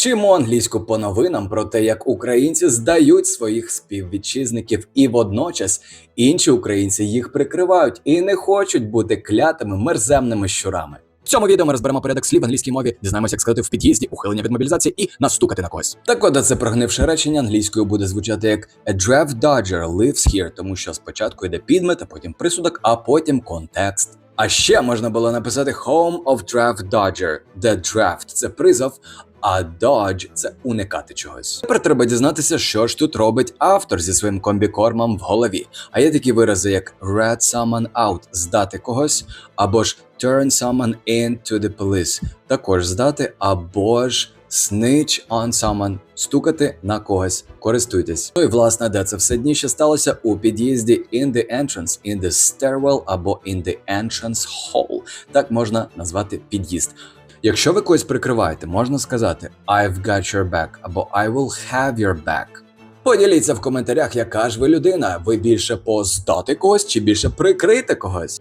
Вчимо англійську по новинам про те, як українці здають своїх співвітчизників, і водночас інші українці їх прикривають і не хочуть бути клятими мерземними щурами. В цьому відео ми розберемо порядок слів в англійській мові, дізнаємося, як сказати в під'їзді, ухилення від мобілізації і настукати на когось. Так от, це прогнивше речення англійською буде звучати як A draft dodger lives here, тому що спочатку йде підмет, а потім присудок, а потім контекст. А ще можна було написати Home of Draft Dodger, де draft – це призов, а dodge – це уникати чогось. Тепер треба дізнатися, що ж тут робить автор зі своїм комбікормом в голові. А є такі вирази, як rat someone out – здати когось, або ж turn someone into the police – також здати, або ж snitch on someone – стукати на когось. Користуйтесь. Ну і власне, де це все дніще сталося у під'їзді in the entrance, in the stairwell або in the entrance hall. Так можна назвати під'їзд. Якщо ви когось прикриваєте, можна сказати I've got your back або I will have your back. Поділіться в коментарях, яка ж ви людина. Ви більше поздати когось чи більше прикрити когось.